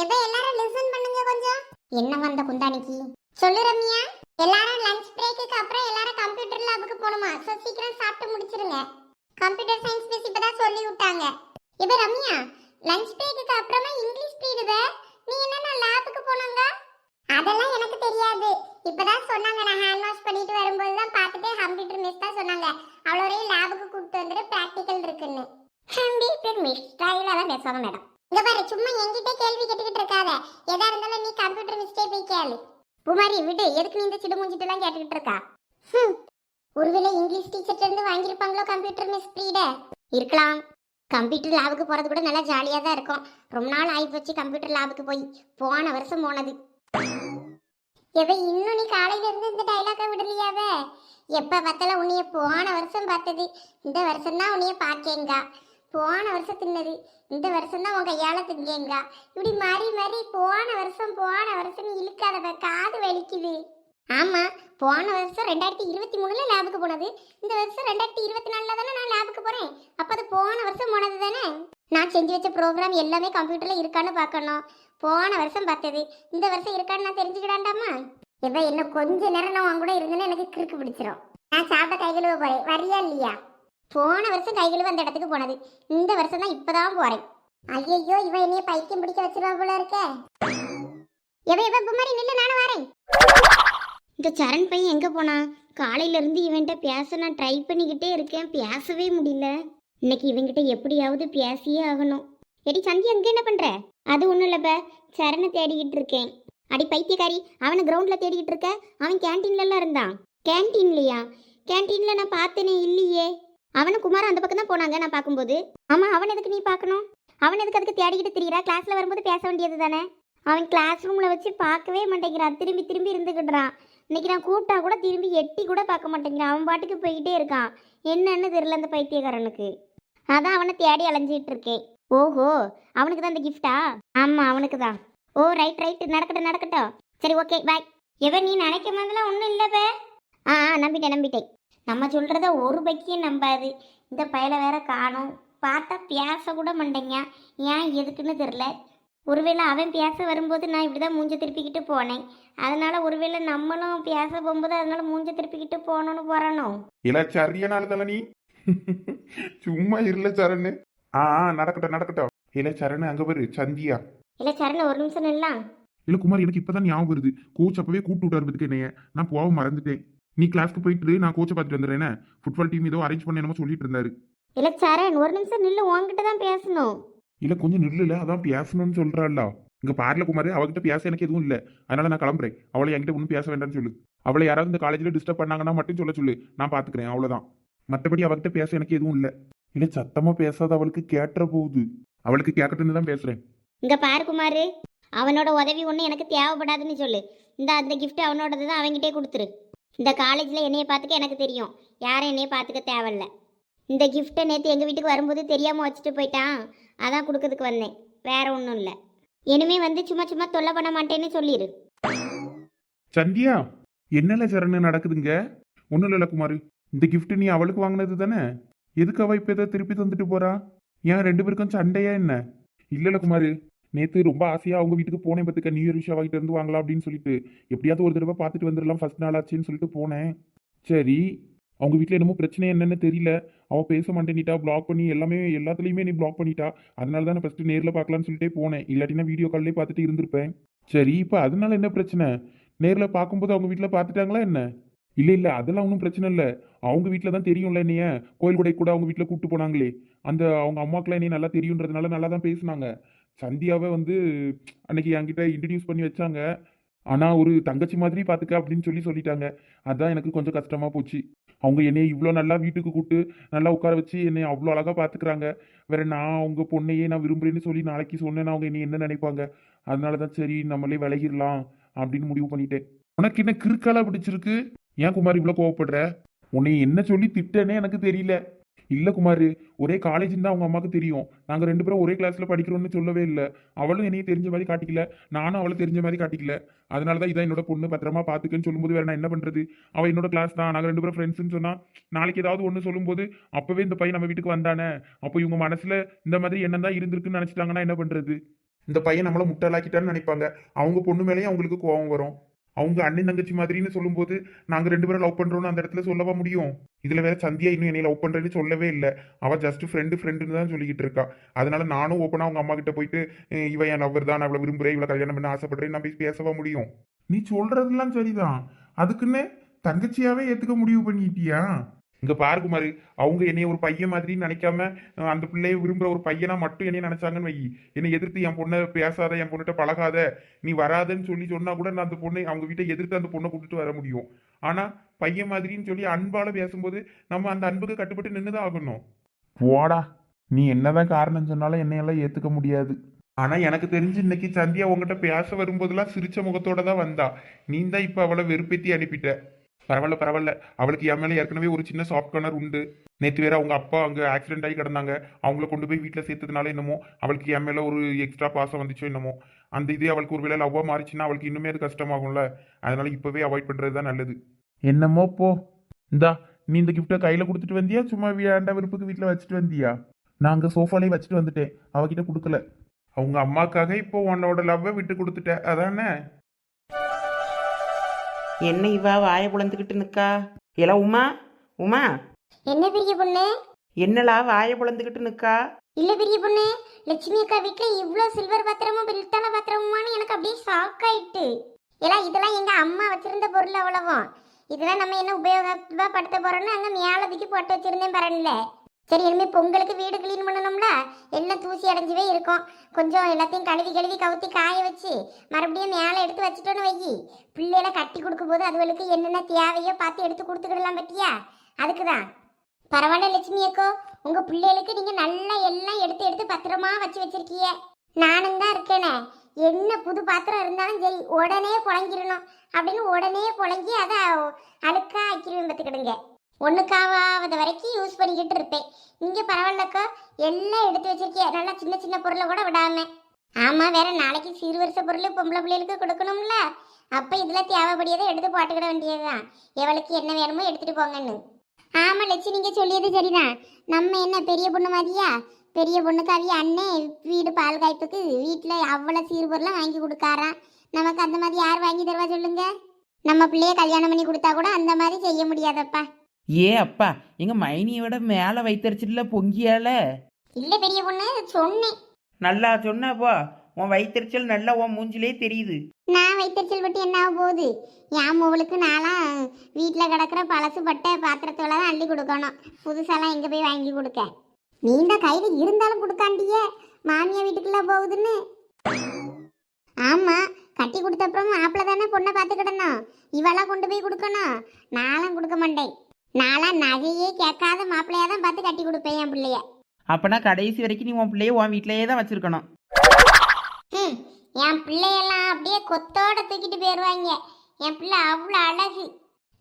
எப்ப எல்லாரும் லிசன் பண்ணுங்க கொஞ்சம்? என்ன வந்த குந்தானிக்கு சொல்லு ரம்யா. எல்லாரும் லஞ்ச் பிரேக்குக்கு அப்புறம் எல்லாரும் கம்ப்யூட்டர் லேபுக்கு போகணுமா சோ சீக்கிரம் சாப்பிட்டு முடிச்சிருங்க. கம்ப்யூட்டர் சயின்ஸ் மிஸ் இப்பதான் சொல்லி விட்டாங்க. இப்ப ரம்யா லஞ்ச் பிரேக்குக்கு அப்புறமா இங்கிலீஷ் பீரியட் நீ என்ன லேபுக்கு போனாங்க? அதெல்லாம் எனக்கு தெரியாது. இப்பதான் சொன்னாங்க நான் ஹேண்ட் வாஷ் பண்ணிட்டு வரும்போது தான் பார்த்துட்டு கம்ப்யூட்டர் மிஸ் தான் சொன்னாங்க. அவ்வளோரையும் லேபுக்கு கூப்பிட்டு வந்துட்டு ப்ராக்டிக்கல் இருக்குன்னு. கம்ப்யூட்டர் மிஸ் ஸ்டைலாக தான் பேசாம மேடம் பாரு சும்மா என்கிட்ட கேள்வி கேட்டுக்கிட்டு இருக்காத. எதா இருந்தாலும் நீ கம்ப்யூட்டர் மிஸ்டே போய் கேளு. குமாரி விடு. எதுக்கு நீ இந்த சிடு மூஞ்சிட்டுலாம் கேட்டுக்கிட்டு இருக்கா? ஒருவேளை இங்கிலீஷ் டீச்சர்ட்ட இருந்து வாங்கியிருப்பாங்களோ கம்ப்யூட்டர் மிஸ் ப்ரீட? இருக்கலாம். கம்ப்யூட்டர் லேபுக்கு போறது கூட நல்லா ஜாலியா தான் இருக்கும். ரொம்ப நாள் ஆகி போச்சு கம்ப்யூட்டர் லேபுக்கு போய். போன வருஷம் போனது. எவை இன்னும் நீ காலையில இருந்து இந்த டைலாக விடலையாவ எப்ப பார்த்தாலும் உன்னைய போன வருஷம் பார்த்தது. இந்த வருஷம் தான் உன்னைய பாக்கேங்கா போன வருஷம் தின்னது இந்த வருஷம் தான் உன் கையால் திங்கேங்கா. இப்படி மாறி மாறி போன வருஷம் போன வருஷம் இழுக்காதவ காது வலிக்குது. ஆமாம் போன வருஷம் ரெண்டாயிரத்தி இருபத்தி மூணுல லேபுக்கு போனது. இந்த வருஷம் ரெண்டாயிரத்தி இருபத்தி நாலுல தானே நான் லேபுக்கு போகிறேன் அப்போ அது போன வருஷம் போனது தானே? நான் செஞ்சு வச்ச ப்ரோக்ராம் எல்லாமே கம்ப்யூட்டரில் இருக்கான்னு பார்க்கணும். போன வருஷம் பார்த்தது. இந்த வருஷம் இருக்கான்னு நான் தெரிஞ்சுக்கிடாண்டாமா? எப்ப என்ன கொஞ்ச நேரம் நான் உன் கூட இருந்தேன்னா எனக்கு கிறுக்கு பிடிச்சிரும். நான் சாப்பிட்ட கை கழுவ போகிறேன் வரியா இல்லையா? போன வருஷம் கை அந்த இடத்துக்கு போனது. இந்த வருஷம் தான் இப்பதான் போறேன். ஐயோ இவன் என்னைய பைத்தியம் பிடிக்க வச்சிருவா போல இருக்க. எவ எவ குமாரி நில்லு நானும் வரேன். இந்த சரண் பையன் எங்க போனா? காலையில இருந்து இவன்கிட்ட பேச நான் ட்ரை பண்ணிக்கிட்டே இருக்கேன். பேசவே முடியல. இன்னைக்கு இவன்கிட்ட எப்படியாவது பேசியே ஆகணும். எடி சந்தி அங்க என்ன பண்ற? அது ஒண்ணும் இல்லப்ப சரணை தேடிக்கிட்டு இருக்கேன். அடி பைத்தியக்காரி அவனை கிரவுண்டில் தேடிக்கிட்டு இருக்க? அவன் கேன்டீன்லலாம் இருந்தான். கேன்டீன்லையா கேன்டீனில் நான் பார்த்தேனே இல்லையே. அவனும் குமார் அந்த பக்கம் தான் போனாங்க நான் பார்க்கும்போது. ஆமா அவன் எதுக்கு நீ பார்க்கணும்? அவன் எதுக்கு அதுக்கு தேடிக்கிட்டு திரியிறா? கிளாஸ்ல வரும்போது பேச வேண்டியது தானே? அவன் கிளாஸ் ரூம்ல வச்சு பார்க்கவே மாட்டேங்கிறான். திரும்பி திரும்பி இருந்துக்கிட்டுறான் இன்னைக்கு நான் கூப்பிட்டா கூட திரும்பி எட்டி கூட பார்க்க மாட்டேங்கிறான். அவன் பாட்டுக்கு போய்கிட்டே இருக்கான். என்னன்னு தெரியல அந்த பைத்தியக்காரனுக்கு. அதான் அவனை தேடி அலைஞ்சிட்டு இருக்கேன் ஓஹோ அவனுக்கு தான் இந்த கிஃப்டா ஆமா அவனுக்கு தான். ஓ ரைட் ரைட் நடக்கட்டும் நடக்கட்டும். சரி ஓகே பாய் எவன் நீ நினைக்கும் போதெல்லாம் ஒன்றும் இல்லவே ஆ ஆ, நம்பிட்டேன் நம்பிட்டேன். நம்ம சொல்கிறத ஒரு பைக்கையும் நம்பாது. இந்த பயலை வேற காணும். பார்த்தா பேச கூட மாட்டேங்க ஏன் எதுக்குன்னு தெரில. ஒருவேளை அவன் பேச வரும்போது நான் இப்படி தான் மூஞ்ச திருப்பிக்கிட்டு போனேன். அதனால ஒருவேளை நம்மளும் பேச போகும்போது அதனால மூஞ்ச திருப்பிக்கிட்டு போகணும்னு போறானோ? இல்ல சரியான தல நீ? சும்மா இருல சரண். ஆ ஆ, நடக்கட்டும் நடக்கட்டும். இல்ல சரண் அங்க பாரு சந்தியா. இல்லை சரண ஒரு நிமிஷம் நில்லாம் இல்ல குமார் எனக்கு இப்பதான் ஞாபகம் வருது. கோச் அப்பவே கூப்பிட்டு விட்டாரு பத்துக்கு என்னைய. நான் போக மறந்துட்டேன். நீ கிளாஸ்க்கு போயிட்டு நான் கோச்சை பார்த்துட்டு வந்துடுறேன் ஃபுட்பால் டீம் ஏதோ அரேஞ்ச் பண்ண என்னமோ சொல்லிட்டு இருந்தாரு. இல்லை சரண் ஒரு நிமிஷம் நில்லு உன்கிட்ட தான் பேசணும். இல்ல கொஞ்சம் நில்லுல அதான் பேசணும்னு சொல்றாள்ல இங்க பாருல குமார் அவகிட்ட பேச எனக்கு எதுவும் இல்ல. அதனால நான் கிளம்புறேன். அவளை என்கிட்ட ஒன்றும் பேச வேண்டாம்னு சொல்லு. அவளை யாராவது இந்த காலேஜ்ல டிஸ்டர்ப் பண்ணாங்கன்னா மட்டும் சொல்ல சொல்லு. நான் பாத்துக்கிறேன் அவ்வளவுதான். மற்றபடி அவகிட்ட பேச எனக்கு எதுவும் இல்ல. இல்ல சத்தமா பேசாத அவளுக்கு கேட்டுற போகுது அவளுக்கு கேட்கட்டுன்னு தான் பேசுறேன். இங்க பாரு குமாரு அவனோட உதவி ஒன்றும் எனக்கு தேவைப்படாதுன்னு சொல்லு. இந்த அந்த கிஃப்ட் அவனோடது தான் அவன்கிட்டே கொடுத்துரு. இந்த காலேஜில் என்னைய பார்த்துக்க எனக்கு தெரியும். யாரும் என்னைய பார்த்துக்க தேவையில்ல. இந்த கிஃப்ட்டை நேற்று எங்கள் வீட்டுக்கு வரும்போது தெரியாமல் வச்சுட்டு போயிட்டான். அதான் கொடுக்கறதுக்கு வந்தேன். வேற ஒன்றும் இல்லை. இனிமே வந்து சும்மா சும்மா தொல்லை பண்ண மாட்டேன்னு சொல்லிடு சந்தியா என்னல சரணு நடக்குதுங்க? ஒன்றும் இல்லை குமார். இந்த கிஃப்ட் நீ அவளுக்கு வாங்கினது தானே? எதுக்கு அவள் இப்போ எதை திருப்பி தந்துட்டு போறா? ஏன் ரெண்டு பேருக்கும் சண்டையா என்ன? இல்லைல்ல குமார். நேற்று ரொம்ப ஆசையாக அவங்க வீட்டுக்கு போனேன் பார்த்துக்க நியூ இயர் விஷயம் வாங்கிட்டு இருந்து வாங்கலாம் அப்படின்னு சொல்லிட்டு. எப்படியாவது ஒரு தடவை பார்த்துட்டு வந்துடலாம் ஃபர்ஸ்ட் நாள் ஆச்சுன்னு சொல்லிட்டு போனேன். சரி அவங்க வீட்டில் என்னமோ பிரச்சனை என்னன்னு தெரியல. அவள் பேச மாட்டேனிட்டா பிளாக் பண்ணி எல்லாமே எல்லாத்துலேயுமே நீ பிளாக் பண்ணிட்டா. அதனால தான் நான் ஃபஸ்ட்டு நேரில் பார்க்கலான்னு சொல்லிட்டே போனேன். இல்லாட்டினா வீடியோ கால்லே பார்த்துட்டு இருந்திருப்பேன். சரி இப்போ அதனால என்ன பிரச்சனை? நேரில் பார்க்கும்போது அவங்க வீட்டில் பார்த்துட்டாங்களா என்ன? இல்லை இல்லை அதெல்லாம் ஒன்றும் பிரச்சனை இல்லை. அவங்க வீட்டில் தான் தெரியும்ல என்னைய. கோயில் கூட அவங்க வீட்டில் கூப்பிட்டு போனாங்களே. அந்த அவங்க அம்மாக்கெல்லாம் என்னைய நல்லா தெரியுன்றதுனால நல்லா தான் பேசுனாங்க. சந்தியாவை வந்து அன்னைக்கு என்கிட்ட இன்ட்ரடியூஸ் பண்ணி வச்சாங்க. ஆனால் ஒரு தங்கச்சி மாதிரி பார்த்துக்க அப்படின்னு சொல்லி சொல்லிட்டாங்க. அதுதான் எனக்கு கொஞ்சம் கஷ்டமாக போச்சு. அவங்க என்னை இவ்வளோ நல்லா வீட்டுக்கு கூப்பிட்டு நல்லா உட்கார வச்சு என்னை அவ்வளோ அழகாக பார்த்துக்கிறாங்க வேற நான் அவங்க பொண்ணையே நான் விரும்புகிறேன்னு சொல்லி நாளைக்கு சொன்னேன்னா அவங்க என்னை என்ன நினைப்பாங்க? அதனால தான் சரி நம்மளே விலகிடலாம் அப்படின்னு முடிவு பண்ணிட்டேன். உனக்கு என்ன கிறுக்கலாக பிடிச்சிருக்கு? ஏன் குமார் இவ்வளோ கோவப்படுற? உன்னை என்ன சொல்லி திட்டனே எனக்கு தெரியல. இல்லை குமார் ஒரே காலேஜ்னு தான் அவங்க அம்மாவுக்கு தெரியும். நாங்கள் ரெண்டு பேரும் ஒரே கிளாஸில் படிக்கிறோம்னு சொல்லவே இல்லை. அவளும் என்னையும் தெரிஞ்ச மாதிரி காட்டிக்கல. நானும் அவளை தெரிஞ்ச மாதிரி காட்டிக்கல. அதனால தான் இதான் என்னோட பொண்ணு பத்திரமா பார்த்துக்கன்னு சொல்லும்போது வேற நான் என்ன பண்ணுறது அவள் என்னோட கிளாஸ் தான். நாங்கள் ரெண்டு பேரும் ஃப்ரெண்ட்ஸ்னு சொன்னால் நாளைக்கு ஏதாவது ஒன்று சொல்லும்போது அப்போவே இந்த பையன் நம்ம வீட்டுக்கு வந்தானே? அப்போ இவங்க மனசில் இந்த மாதிரி என்ன தான் இருந்திருக்குன்னு நினச்சிட்டாங்கன்னா என்ன பண்ணுறது இந்த பையன் நம்மளை முட்டாளாக்கிட்டான்னு நினைப்பாங்க. அவங்க பொண்ணு மேலேயும் அவங்களுக்கு கோவம் வரும். அவங்க அண்ணன் தங்கச்சி மாதிரின்னு சொல்லும்போது நாங்க ரெண்டு பேரும் லவ் பண்றோம்னு அந்த இடத்துல சொல்லவா முடியும்? இதுல வேற சந்தியா இன்னும் என்னை லவ் பண்றேன்னு சொல்லவே இல்லை. அவ ஜஸ்ட் ஃப்ரெண்டு ஃப்ரெண்டுன்னு தான் சொல்லிக்கிட்டு இருக்கா. அதனால நானும் ஓப்பனா அவங்க அம்மா கிட்ட போயிட்டு இவன் இவ என் லவ்வர் தான் நான் இவ்வளவு விரும்புறேன் இவ்வளவு கல்யாணம் பண்ண ஆசைப்படுறேன் நான் போய் பேசவா முடியும்? நீ சொல்றதெல்லாம் சரிதான். அதுக்குன்னு தங்கச்சியாவே ஏத்துக்க முடிவு பண்ணிட்டியா? இங்க பாரு குமாரு அவங்க என்னைய ஒரு பையன் மாதிரி நினைக்காம அந்த பிள்ளைய விரும்புற ஒரு பையனா மட்டும் என்னைய நினைச்சாங்கன்னு வை என்னை எதிர்த்து என் பொண்ணை பேசாத என் பொண்ணுகிட்ட பழகாத நீ வராதன்னு சொல்லி சொன்னா கூட நான் அந்த பொண்ணை அவங்க வீட்டை எதிர்த்து அந்த பொண்ணை கூட்டிட்டு வர முடியும். ஆனா பையன் மாதிரின்னு சொல்லி அன்பால பேசும்போது நம்ம அந்த அன்புக்கு கட்டுப்பட்டு நின்றுதான் ஆகணும். போடா நீ என்னதான் காரணம் சொன்னாலும் என்னையெல்லாம் ஏத்துக்க முடியாது. ஆனா எனக்கு தெரிஞ்சு இன்னைக்கு சந்தியா உங்ககிட்ட பேச வரும்போதெல்லாம் சிரிச்ச முகத்தோட தான் வந்தா. நீ தான் இப்ப அவளை வெறுப்பேத்தி அனுப்பிட்ட. பரவாயில்ல பரவாயில்ல. அவளுக்கு என் மேலே ஏற்கனவே ஒரு சின்ன சாஃப்ட் கார்னர் உண்டு. நேற்று வேற அவங்க அப்பா அங்கே ஆக்சிடென்ட் ஆகி கிடந்தாங்க. அவங்கள கொண்டு போய் வீட்டில் சேர்த்ததுனால என்னமோ அவளுக்கு என் மேலே ஒரு எக்ஸ்ட்ரா பாசம் வந்துச்சோ என்னமோ. அந்த இதே அவளுக்கு ஒரு வேலை லவ்வாக மாறிச்சுன்னா அவளுக்கு இன்னுமே அது கஷ்டமாகும்ல. அதனால இப்போவே அவாய்ட் பண்ணுறது தான் நல்லது. என்னமோ போ. இந்தா நீ இந்த கிஃப்ட்டை கையில் கொடுத்துட்டு வந்தியா? சும்மா வேண்டாம் விருப்புக்கு வீட்டில் வச்சுட்டு வந்தியா? நான் அங்கே சோஃபாலே வச்சுட்டு வந்துட்டேன். அவகிட்ட கொடுக்கல. அவங்க அம்மாக்காக இப்போ உன்னோட லவ்வை விட்டு கொடுத்துட்ட. அதானே? என்ன இவா வாயை புலந்துக்கிட்டு நிக்கா? ஏலா உமா உமா. என்ன பெரிய பொண்ணு? என்னலா வாயை புலந்துக்கிட்டு நிக்கா? இல்ல பெரிய பொண்ணு லட்சுமி அக்கா வீட்ல இவ்ளோ சில்வர் பாத்திரமும் பில்தான பாத்திரமுமான்னு எனக்கு அப்படியே ஷாக் ஆயிட்டு. எல்லாம் இதெல்லாம் எங்க அம்மா வச்சிருந்த பொருள் அவ்வளவும் இதெல்லாம் நம்ம என்ன உபயோகமா படுத்த போறோம்னு அங்க மேலதுக்கு போட்டு வச்சிருந்தேன் பரன்ல சரி இனிமே பொங்கலுக்கு வீடு க்ளீன் பண்ணணும்ல? எல்லாம் தூசி அடைஞ்சவே இருக்கும். கொஞ்சம் எல்லாத்தையும் கழுவி கழுவி கவுத்தி காய வச்சு மறுபடியும் மேலே எடுத்து வச்சுட்டோன்னு வை பிள்ளைகளை கட்டி கொடுக்கும் போது அதுகளுக்கு என்னென்ன தேவையோ பார்த்து எடுத்து கொடுத்துக்கிடலாம் பட்டியா அதுக்கு தான் பரவாயில்ல லட்சுமி அக்கோ உங்கள் பிள்ளைகளுக்கு நீங்கள் நல்லா எல்லாம் எடுத்து எடுத்து பத்திரமா வச்சு வச்சிருக்கீங்க. நானும் தான் இருக்கேனே. என்ன புது பாத்திரம் இருந்தாலும் சரி உடனே புழங்கிடணும். அப்படின்னு உடனே புழங்கி அதை அழுக்கா ஆக்கிடுவேன் பார்த்துக்கிடுங்க. ஒன்றுக்காவது வரைக்கும் யூஸ் பண்ணிக்கிட்டு இருப்பேன். இங்கே பரவாயில்லக்கா எல்லாம் எடுத்து வச்சிருக்கீங்க நல்லா சின்ன சின்ன பொருளை கூட விடாம. ஆமாம் வேற நாளைக்கு சீர்வரிச பொருள் பொம்பளை பிள்ளைகளுக்கு கொடுக்கணும்ல. அப்போ இதில் தேவைப்படியதை எடுத்து போட்டுக்கிட வேண்டியதுதான். எவளுக்கு என்ன வேணுமோ எடுத்துகிட்டு போங்கன்னு. ஆமாம் லட்சு நீங்கள் சொல்லியது சரிதான். நம்ம என்ன பெரிய பொண்ணு மாதிரியா? பெரிய பொண்ணுக்கு அவிய அண்ணன் வீடு பால் காய்ப்புக்கு வீட்டில் அவ்வளோ சீர்பொருளாம் வாங்கி கொடுக்காராம் நமக்கு அந்த மாதிரி யார் வாங்கி தருவா சொல்லுங்க? நம்ம பிள்ளைய கல்யாணம் பண்ணி கொடுத்தா கூட அந்த மாதிரி செய்ய முடியாதப்பா. ஏ அப்பா எங்க மைனியை விட மேலே வைத்தறிச்சிட்டுல பொங்கியால? இல்ல பெரிய பொண்ணு சொன்னேன் நல்லா சொன்னாப்பா உன் வைத்தறிச்சல் நல்லா உன் மூஞ்சிலே தெரியுது. நான் வைத்தறிச்சல் பட்டு என்ன ஆக போகுது? என் மூவலுக்கு நான்லாம் வீட்டில் கிடக்கிற பழசு பட்டை பாத்திரத்தோட தான் அள்ளி கொடுக்கணும். புதுசாலாம் எங்கே போய் வாங்கி கொடுக்க? நீண்ட கையில் இருந்தாலும் கொடுக்காண்டிய மாமியா வீட்டுக்குள்ள போகுதுன்னு. ஆமாம் கட்டி கொடுத்த அப்புறம் மாப்பிள்ளை தானே பொண்ணை பார்த்துக்கிடணும். இவெல்லாம் கொண்டு போய் கொடுக்கணும். நான்லாம் கொடுக்க மாட்டேன். நான்லாம் நகையே கேட்காத மாப்பிள்ளையா தான் பார்த்து கட்டி கொடுப்பேன் என் பிள்ளைய. அப்பனா கடைசி வரைக்கும் நீ உன் பிள்ளைய உன் வீட்டிலேயே தான் வச்சிருக்கணும். ம், என் பிள்ளையெல்லாம் அப்படியே கொத்தோட தூக்கிட்டு போயிடுவாங்க என் பிள்ளை அவ்வளோ அழகு.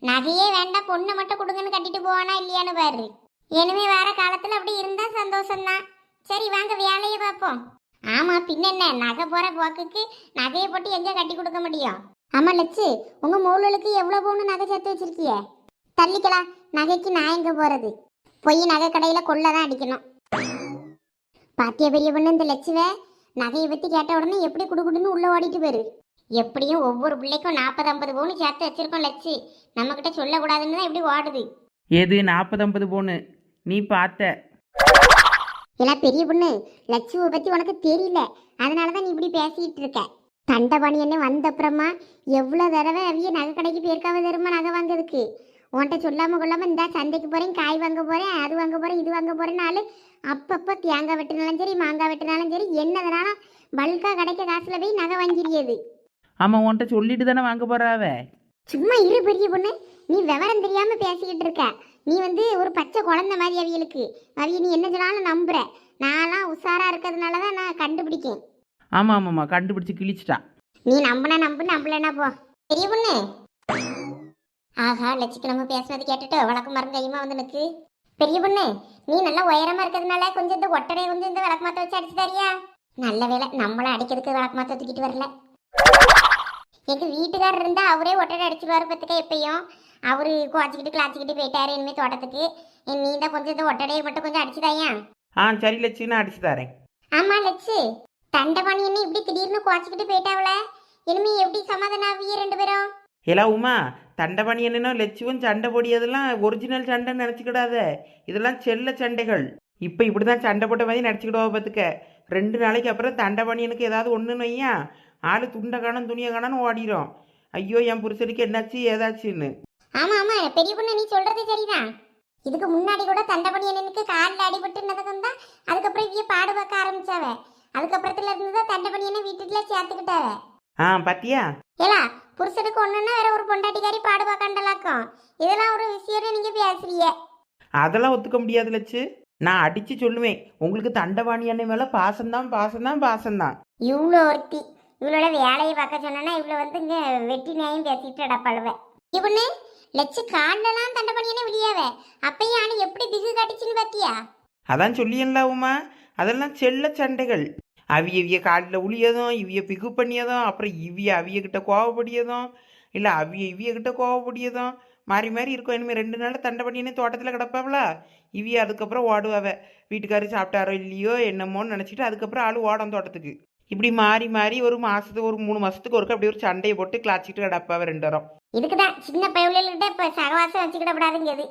நகையே வேண்டாம் பொண்ணை மட்டும் கொடுங்கன்னு கட்டிட்டு போவானா இல்லையான்னு பாரு. இனிமே வர காலத்தில் அப்படி இருந்தா சந்தோஷம்தான். சரி வாங்க வேலையை பார்ப்போம். ஆமா பின்ன என்ன? நகை போற போக்குக்கு நகையை போட்டு எங்க கட்டி கொடுக்க முடியும்? ஆமா லட்சு உங்க மூலலுக்கு எவ்வளவு பவுன் நகை சேர்த்து வச்சிருக்கிய? தள்ளிக்கலாம் நகைக்கு நான் எங்க போறது? போய் நகை கடையில கொள்ளதான் அடிக்கணும். பாத்திய பெரிய பொண்ணு இந்த லட்சுவே? நகையை பத்தி கேட்ட உடனே எப்படி குடுகுடுன்னு உள்ள ஓடிட்டு போயிரு. எப்படியும் ஒவ்வொரு பிள்ளைக்கும் நாற்பது ஐம்பது பவுன் சேர்த்து வச்சிருக்கோம் லட்சு. நம்ம கிட்ட சொல்லக்கூடாதுன்னு தான் இப்படி ஓடுது. எது நாற்பது ஐம்பது போன்னு நீ பார்த்த. எல்லாம் பெரிய பொண்ணு லட்சுவை பத்தி உனக்கு தெரியல. அதனால தான் நீ இப்படி பேசிட்டு இருக்க. தண்டபாணி என்ன வந்த அப்புறமா எவ்வளோ தடவை அவிய நகை கடைக்கு போயிருக்காவ தெரியுமா நகை வாங்குறதுக்கு? உன்கிட்ட சொல்லாம கொள்ளாம இந்த சந்தைக்கு போறேன் காய் வாங்க போறேன் அது வாங்க போறேன் இது வாங்க போறேன்னாலும் அப்பப்போ தேங்காய் வெட்டினாலும் சரி மாங்காய் வெட்டினாலும் சரி என்னதுனாலும் பல்கா கிடைக்க காசுல போய் நகை வாங்கிடுது ஆமாம் உன்கிட்ட சொல்லிட்டு தானே வாங்க போறாவ சும்மா இரு பெரிய பொண்ணு நீ விவரம் தெரியாம பேசிக்கிட்டு இருக்க. நீ வந்து ஒரு பச்சை குழந்தை மாதிரி அவியலுக்கு. அவிய நீ என்ன சொன்னாலும் நம்புற. நான்லாம் உஷாரா இருக்கிறதுனால தான் நான் கண்டுபிடிக்கேன். ஆமாம் ஆமாம்மா கண்டுபிடிச்சு கிழிச்சிட்டா நீ நம்பினா நம்பு நம்பலனா போ. பெரிய பொண்ணு. ஆஹா லட்சிக்கிழமை பேசுனது கேட்டுட்டு விளக்கு மரம் கையுமா வந்து நிற்கு பெரிய பொண்ணு நீ நல்லா உயரமா இருக்கிறதுனால கொஞ்சம் இந்த ஒட்டடை கொஞ்சம் இந்த விளக்கு மாத்த வச்சு அடிச்சு தரியா? நல்ல வேலை நம்மள அடிக்கிறதுக்கு விளக்கு மாத்த தூக்கிட்டு வரல. எங்க வீட்டுக்காரர் இருந்தா அவரே ஒட்டடை அடிச்சிருவாரு பத்துக்க எப்பயும். அவரு குவாச்சிக்கிட்டு கிளாச்சிக்கிட்டு போயிட்டாரு இனிமே தோட்டத்துக்கு. நீ தான் கொஞ்சம் இந்த ஒட்டடையை மட்டும் கொஞ்சம் அடிச்சுதாயா ஆ சரி லட்சுமி நான் அடிச்சு தரேன். ஆமா லட்சு. தண்டபாணி என்ன இப்படி திடீர்னு குவாச்சிக்கிட்டு போயிட்டாவல இனிமே எப்படி சமாதானம் ஆவிய ரெண்டு பேரும்? ஏலா உமா தண்டபாணி என்னன்னா சண்டை போடியதெல்லாம் ஒரிஜினல் சண்டைன்னு நினச்சிக்கிடாத. இதெல்லாம் செல்ல சண்டைகள். இப்போ இப்படி தான் சண்டை போட்ட மாதிரி நடிச்சுக்கிடுவா பார்த்துக்க ரெண்டு நாளைக்கு அப்புறம் தண்டபாணியனுக்கு ஏதாவது ஒன்றுன்னு வையா? ஆள் துண்டை காணும் துணியை காணும்னு ஓடிடும் ஐயோ என் புருஷனுக்கு என்னாச்சு ஏதாச்சுன்னு. ஆமா ஆமா பெரிய பொண்ணு நீ சொல்றது சரிதான். இதுக்கு முன்னாடி கூட தண்டபணி எனக்கு காலில் அடிபட்டுனதுக்கும் தான் அதுக்கப்புறம் இங்கே பாடு பார்க்க ஆரம்பிச்சாவ. அதுக்கப்புறத்துல இருந்து தான் தண்டபணி வீட்டுக்குள்ள சேர்த்துக்கிட்டாவே. ஆ பாத்தியா? ஏலா புருஷனுக்கு ஒண்ணுன்னா வேற ஒரு பொண்டாட்டிக்காரி பாடு பார்க்கண்டலாக்கும் இதெல்லாம் ஒரு விஷயம்னு நீங்க பேசுறீங்க. அதெல்லாம் ஒத்துக்க முடியாது லட்சு நான் அடித்து சொல்லுவேன். உங்களுக்கு தண்டபாணி அண்ணன் மேலே பாசம்தான் பாசம்தான் பாசம்தான். இவ்வளோ ஒருத்தி. இவளோட வேலையை பார்க்க சொன்னா இவ்வளோ வந்து இங்க வெட்டி நியாயம் பேசிட்டு அடப்பழுவ இவனு லட்சு காண்டெல்லாம் தண்டபணியான விடியாவ அப்பயும் ஆணி எப்படி பிகு கட்டிச்சுன்னு பாத்தியா? அதான் சொல்லியன்ல உமா. அதெல்லாம் செல்ல சண்டைகள். அவிய இவிய காலில் உளியதும் இவிய பிகு பண்ணியதும் அப்புறம் இவிய அவியக்கிட்ட கோவப்படியதும் இல்லை அவிய இவிய கோவப்படியதும் மாறி மாறி இருக்கும். இனிமேல் ரெண்டு நாள் தண்டை பண்ணினே தோட்டத்தில் கிடப்பாவில இவிய அதுக்கப்புறம் ஓடுவாவ. வீட்டுக்காரர் சாப்பிட்டாரோ இல்லையோ என்னமோன்னு நினச்சிட்டு அதுக்கப்புறம் ஆள் ஓடும் தோட்டத்துக்கு. இப்படி மாறி மாறி ஒரு மாதத்துக்கு ஒரு மூணு மாதத்துக்கு ஒருக்க அப்படி ஒரு சண்டையை போட்டு கிளாச்சிட்டு கிடப்பாவ ரெண்டு வரும். இதுக்குதான் சின்ன பயவுள்கிட்ட இப்போ சகவாசம் வச்சுக்கிட கூடாதுங்கிறது